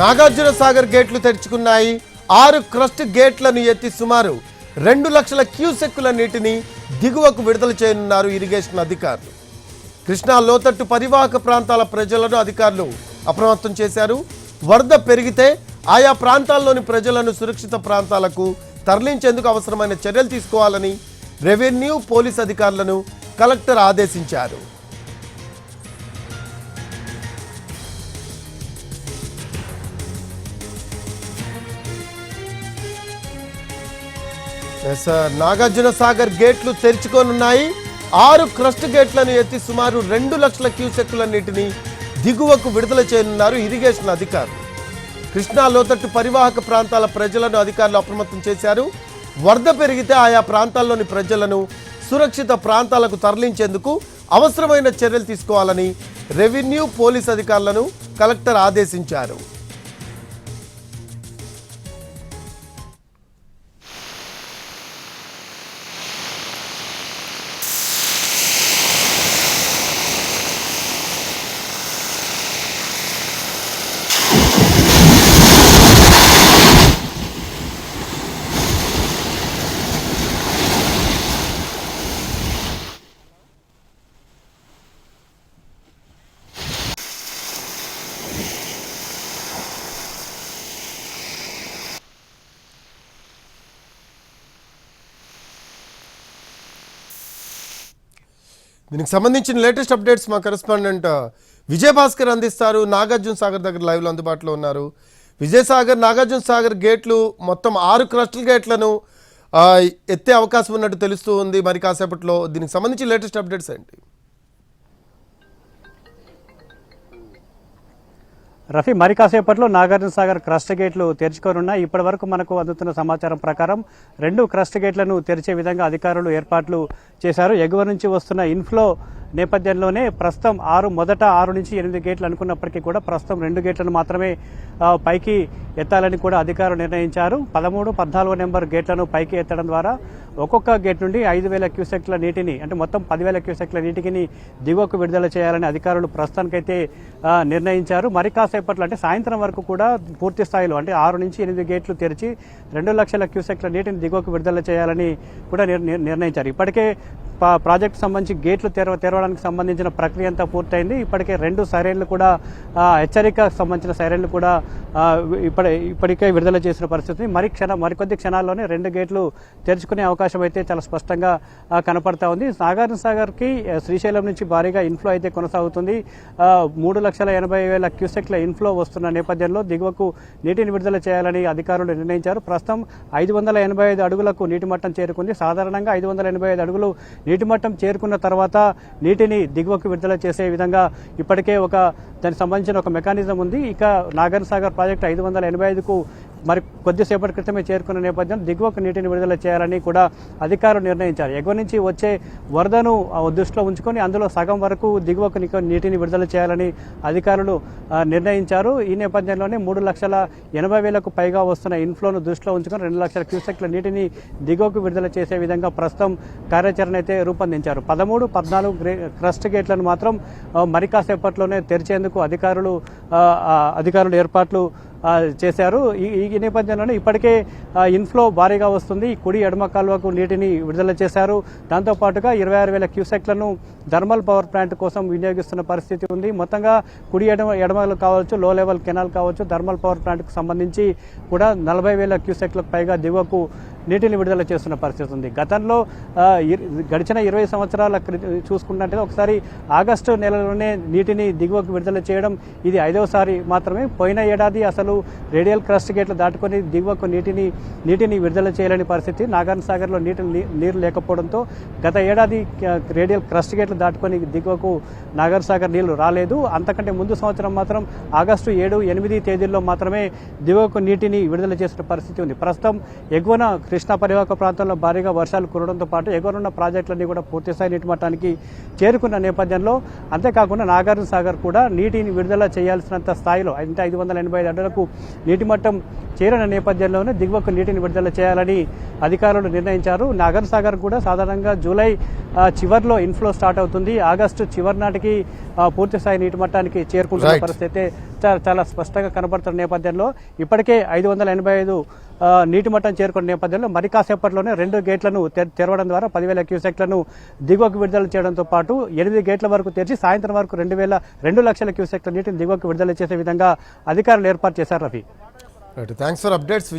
నాగార్జున సాగర్ గేట్లు తెరుచుకున్నాయి. ఆరు క్రస్ట్ గేట్లను ఎత్తి సుమారు రెండు లక్షల క్యూసెక్కుల నీటిని దిగువకు విడుదల చేయనున్నారు ఇరిగేషన్ అధికారులు. కృష్ణా లోతట్టు పరివాహక ప్రాంతాల ప్రజలను అధికారులు అప్రమత్తం చేశారు. వరద పెరిగితే ఆయా ప్రాంతాల్లోని ప్రజలను సురక్షిత ప్రాంతాలకు తరలించేందుకు అవసరమైన చర్యలు తీసుకోవాలని రెవెన్యూ పోలీస్ అధికారులను కలెక్టర్ ఆదేశించారు. నాగార్జున సాగర్ గేట్లు తెరుచుకోనున్నాయి. ఆరు క్రస్ట్ గేట్లను ఎత్తి సుమారు రెండు లక్షల క్యూసెక్కుల నీటిని దిగువకు విడుదల చేయనున్నారు ఇరిగేషన్ అధికారులు. కృష్ణా లోతట్టు పరివాహక ప్రాంతాల ప్రజలను అధికారులు అప్రమత్తం చేశారు. వరద పెరిగితే ఆయా ప్రాంతాల్లోని ప్రజలను సురక్షిత ప్రాంతాలకు తరలించేందుకు అవసరమైన చర్యలు తీసుకోవాలని రెవెన్యూ పోలీస్ అధికారులను కలెక్టర్ ఆదేశించారు. దీనికి సంబంధించిన లేటెస్ట్ అప్డేట్స్ మా కరెస్పాండెంట్ విజయభాస్కర్ అందిస్తారు. నాగార్జున సాగర్ దగ్గర లైవ్లో అందుబాటులో ఉన్నారు. విజయసాగర్ నాగార్జున సాగర్ గేట్లు మొత్తం ఆరు క్రస్టల్ గేట్లను ఎత్తే అవకాశం ఉన్నట్టు తెలుస్తూ ఉంది. మరి కాసేపట్లో దీనికి సంబంధించి లేటెస్ట్ అప్డేట్స్ ఏంటి? రఫీ మరి కాసేపట్లో నాగార్జున సాగర్ క్రస్ట్ గేట్లు తెరుచుకోనున్నాయి ఇప్పటి వరకు మనకు అందుతున్న సమాచారం ప్రకారం రెండు క్రస్ట్ గేట్లను తెరిచే విధంగా అధికారులు ఏర్పాట్లు చేశారు. ఎగువ నుంచి వస్తున్న ఇన్ఫ్లో నేపథ్యంలోనే ప్రస్తుతం ఆరు మొదట ఆరు నుంచి ఎనిమిది గేట్లు అనుకున్నప్పటికీ కూడా ప్రస్తుతం రెండు గేట్లను మాత్రమే పైకి ఎత్తాలని కూడా అధికారులు నిర్ణయించారు. పదమూడు పద్నాలుగు నెంబర్ గేట్లను పైకి ఎత్తడం ద్వారా ఒక్కొక్క గేట్ నుండి ఐదు వేల క్యూసెక్ల నీటిని అంటే మొత్తం పదివేల క్యూసెక్ల నీటికిని దిగువకు విడుదల చేయాలని అధికారులు ప్రస్తుతానికైతే నిర్ణయించారు. మరి కాసేపట్లో అంటే సాయంత్రం వరకు కూడా పూర్తి స్థాయిలో అంటే ఆరు నుంచి ఎనిమిది గేట్లు తెరిచి రెండు లక్షల క్యూసెక్ల నీటిని దిగువకు విడుదల చేయాలని కూడా నిర్- నిర్ణయించారు. ఇప్పటికే ప్రాజెక్టు సంబంధించి గేట్లు తెరవ తెరవడానికి సంబంధించిన ప్రక్రియ అంతా పూర్తయింది. ఇప్పటికే రెండు సైరన్లు కూడా హెచ్చరిక సంబంధించిన సైరన్లు కూడా ఇప్పటి ఇప్పటికే విడుదల చేసిన పరిస్థితి. మరి క్షణ మరికొద్ది క్షణాల్లోనే రెండు గేట్లు తెరుచుకునే అవకాశం అయితే చాలా స్పష్టంగా కనపడతా ఉంది. నాగార్జున సాగర్కి శ్రీశైలం నుంచి భారీగా ఇన్ఫ్లో అయితే కొనసాగుతుంది. మూడు లక్షల ఎనభై వేల క్యూసెక్ల ఇన్ఫ్లో వస్తున్న నేపథ్యంలో దిగువకు నీటిని విడుదల చేయాలని అధికారులు నిర్ణయించారు. ప్రస్తుతం ఐదు వందల ఎనభై ఐదు అడుగులకు నీటి మట్టం చేరుకుంది. సాధారణంగా ఐదు వందల ఎనభై ఐదు అడుగులు నీటి మట్టం చేరుకున్న తర్వాత నీటిని దిగువకు విడుదల చేసే విధంగా ఇప్పటికే ఒక దానికి సంబంధించిన ఒక మెకానిజం ఉంది. ఇక నాగర్ సాగర్ ప్రాజెక్టు ఐదు వందల ఎనభై ఐదుకు మరి కొద్దిసేపటి క్రితమే చేరుకున్న నేపథ్యం దిగువకు నీటిని విడుదల చేయాలని కూడా అధికారులు నిర్ణయించారు. ఎగువ నుంచి వచ్చే వరదను దృష్టిలో ఉంచుకొని అందులో సగం వరకు దిగువకు నీటిని విడుదల చేయాలని అధికారులు నిర్ణయించారు. ఈ నేపథ్యంలోనే మూడు లక్షల ఎనభై వేలకు పైగా వస్తున్న ఇన్ఫ్లోను దృష్టిలో ఉంచుకొని రెండు లక్షల క్యూసెక్ల నీటిని దిగువకు విడుదల చేసే విధంగా ప్రస్తుతం కార్యాచరణ అయితే రూపొందించారు. పదమూడు పద్నాలుగు గ్రే క్రస్ట్ గేట్లను మాత్రం ఆ, మరి కాసేపట్లోనే తెరిచేందుకు అధికారులు అధికారులు ఏర్పాట్లు చేశారు. ఈ ఈ నేపథ్యంలోనే ఇప్పటికే ఇన్ఫ్లో భారీగా వస్తుంది. కుడి ఎడమ కాలువకు నీటిని విడుదల చేశారు. దాంతోపాటుగా ఇరవై ఆరు వేల క్యూసెక్లను థర్మల్ పవర్ ప్లాంట్ కోసం వినియోగిస్తున్న పరిస్థితి ఉంది. మొత్తంగా కుడి ఎడమ ఎడమలు కావచ్చు లో లెవెల్ కెనాల్ కావచ్చు థర్మల్ పవర్ ప్లాంట్కు సంబంధించి కూడా నలభై వేల క్యూసెక్లకు పైగా దిగువకు నీటిని విడుదల చేస్తున్న పరిస్థితి ఉంది. గతంలో గడిచిన ఇరవై సంవత్సరాల క్రి- చూసుకున్నట్టే ఒకసారి ఆగస్టు నెలలోనే నీటిని దిగువకు విడుదల చేయడం ఇది ఐదవసారి మాత్రమే. పోయిన ఏడాది అసలు రేడియల్ క్రస్ట్ గేట్లు దాటుకొని దిగువకు నీటిని నీటిని విడుదల చేయలేని పరిస్థితి. నాగార్జున సాగర్లో నీటి నీరు లేకపోవడంతో గత ఏడాది రేడియల్ క్రస్ట్ గేట్లు దాటుకొని దిగువకు నాగర్ సాగర్ నీళ్ళు రాలేదు. అంతకంటే ముందు సంవత్సరం మాత్రం ఆగస్టు ఏడు ఎనిమిది తేదీల్లో మాత్రమే దిగువకు నీటిని విడుదల చేసిన పరిస్థితి ఉంది. ప్రస్తుతం ఎగువన కృష్ణా పరివాహక ప్రాంతంలో భారీగా వర్షాలు కురవడంతో పాటు ఎగువనున్న ప్రాజెక్టులన్నీ కూడా పూర్తిస్థాయి నీటి మట్టానికి చేరుకున్న నేపథ్యంలో అంతేకాకుండా నాగార్జున సాగర్ కూడా నీటిని విడుదల చేయాల్సినంత స్థాయిలో అంటే ఐదు వందల ఎనభై ఐదు అడుగులకు నీటి మట్టం చేరిన నేపథ్యంలోనే దిగువకు నీటిని విడుదల చేయాలని అధికారులు నిర్ణయించారు. నాగర్ సాగర్ కూడా సాధారణంగా జూలై చివర్లో ఇన్ఫ్లో స్టార్ట్ అవుతుంది. ఆగస్టు చివరి నాటికి పూర్తి స్థాయి నీటి మట్టానికి చేరుకుంటున్న. పరిస్థితి చాలా స్పష్టంగా కనబడుతున్న నేపథ్యంలో ఇప్పటికే ఐదు వందల ఎనభై ఐదు నీటి మట్టం చేరుకున్న నేపథ్యంలో మరి కాసేపట్లోనే రెండు గేట్లను తెరవడం ద్వారా పదివేల క్యూసెక్లను దిగువకు విడుదల చేయడంతో పాటు ఎనిమిది గేట్ల వరకు తెరిచి సాయంత్రం వరకు రెండు వేల రెండు లక్షల క్యూసెక్ల నీటిని దిగువకు విడుదల చేసే విధంగా అధికారులు ఏర్పాటు చేశారు Ravi. Right. Thanks for updates.